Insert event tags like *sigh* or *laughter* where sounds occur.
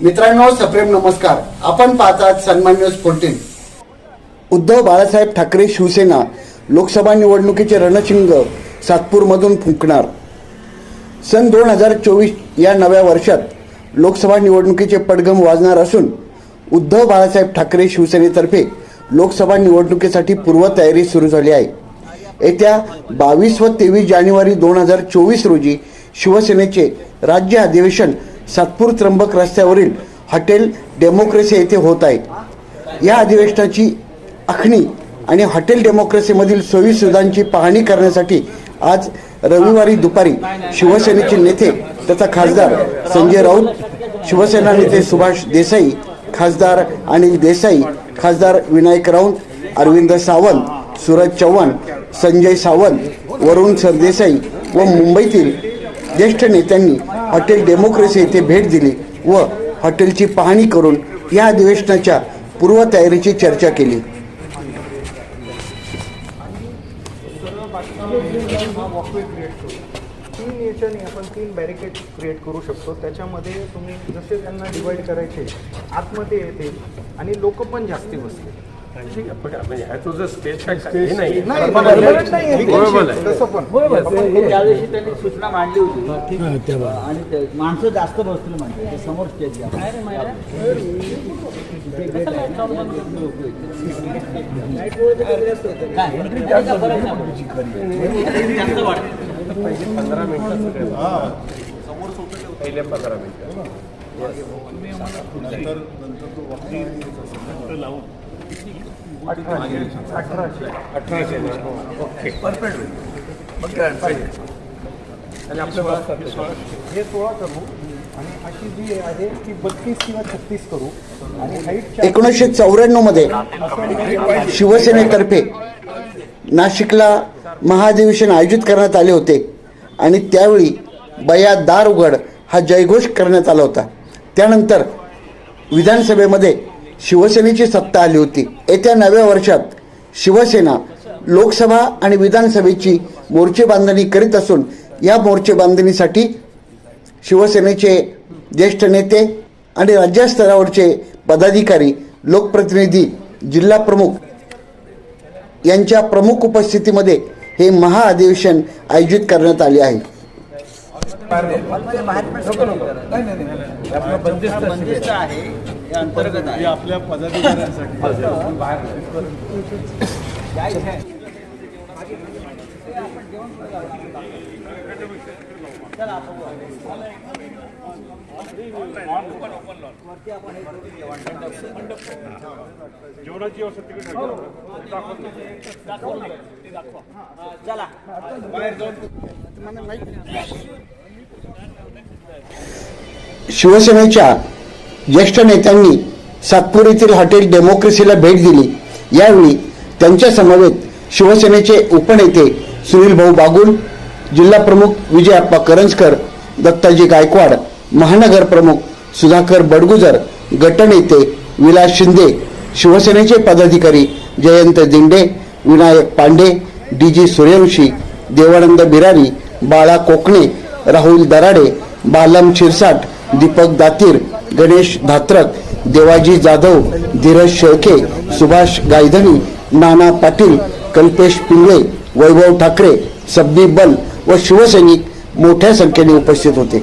मित्रांनो सप्रेम नमस्कार. आपण पाहतात सन्मान न्यूज फोर्टीन उद्धव बाळासाहेब ठाकरे शिवसेना लोकसभा निवडणुकीचे रणशिंग सातपूरमधून फुंकणार. सन दोन हजार चोवीस या नव्या वर्षात लोकसभा निवडणुकीचे पडघम वाजणार असून उद्धव बाळासाहेब ठाकरे शिवसेनेतर्फे लोकसभा निवडणुकीसाठी पूर्वतयारी सुरू झाली आहे. येत्या बावीस व तेवीस जानेवारी दोन हजार चोवीस रोजी शिवसेनेचे राज्य अधिवेशन सातपूर त्र्यंबक रस्त्यावरील हॉटेल डेमोक्रेसी येथे होत आहे. या अधिवेशनाची आखणी आणि हॉटेल डेमोक्रेसीमधील सोयीसुविधांची पाहणी करण्यासाठी आज रविवारी दुपारी शिवसेनेचे नेते तथा खासदार संजय राऊत शिवसेना नेते सुभाष देसाई खासदार अनिल देसाई खासदार विनायक राऊत अरविंद सावंत सूरज चव्हाण संजय सावंत वरुण सरदेसाई व मुंबईतील ज्येष्ठ नेत्यांनी हॉटेल डेमोक्रेसी येथे भेट दिली व हॉटेलची पाहणी करून या अधिवेशनाच्या पूर्वतयारीची चर्चा केली. हा क्रिएट तीन याच्याने आपण तीन बॅरिकेड क्रिएट करू शकतो. त्याच्यामध्ये तुम्ही जसे त्यांना डिवाईड करायचे आतमध्ये येते आणि लोक पण जास्ती बसतील. म्हणजे हे. हे त्यांनी सूचना मांडली होती. आणि ते माणसं जास्त बसतील म्हणजे समोर स्टेज घ्या. काय? जास्त फरक नाही. जास्त वाढतं. पहिले पंधरा मिनिटं अठराशे ना? ओके आणि आपल्या हे सोळा करू आणि अशी जी आहे ती बत्तीस किंवा छत्तीस करू आणि एकोणीसशे चौऱ्याण्णवमध्ये शिवसेनेतर्फे नाशिकला महाधिवेशन आयोजित करण्यात आले होते आणि त्यावेळी बया दार उघड हा जयघोष करण्यात आला होता त्यानंतर विधानसभेमध्ये शिवसेनेची सत्ता आली होती. येत्या नव्या वर्षात शिवसेना लोकसभा आणि विधानसभेची मोर्चे बांधणी करीत असून या मोर्चे बांधणीसाठी शिवसेनेचे ज्येष्ठ नेते आणि राज्यस्तरावरचे पदाधिकारी लोकप्रतिनिधी जिल्हा प्रमुख यांच्या प्रमुख उपस्थितीमध्ये हे महाअधिवेशन आयोजित करण्यात आले आहे. बंदिस्त आहे हे अंतर्गत आहे. आपल्या पदाधिकाऱ्यांसाठी. *laughs* चला. शिवसेनेच्या ज्येष्ठ नेत्यांनी सातपूर येथील हॉटेल डेमोक्रेसीला भेट दिली. यावेळी त्यांच्या समवेत शिवसेनेचे उपनेते सुनील भाऊ बागुल जिल्हा प्रमुख विजय अप्पा करंजकर दत्ताजी गायकवाड महानगर प्रमुख सुधाकर बडगुजर गटनेते विलास शिंदे शिवसेनेचे पदाधिकारी जयंत दिंडे विनायक पांडे डी जी सूर्यवंशी देवानंद बिरारी बाळा कोकणे राहुल दराडे बालम शिरसाट दीपक दातीर गणेश धात्रक देवाजी जाधव धीरज शेळके सुभाष गायधनी नाना पाटील कल्पेश पिंगळे वैभव ठाकरे सब्बी बल व शिवसैनिक मोठ्या संख्येने उपस्थित होते.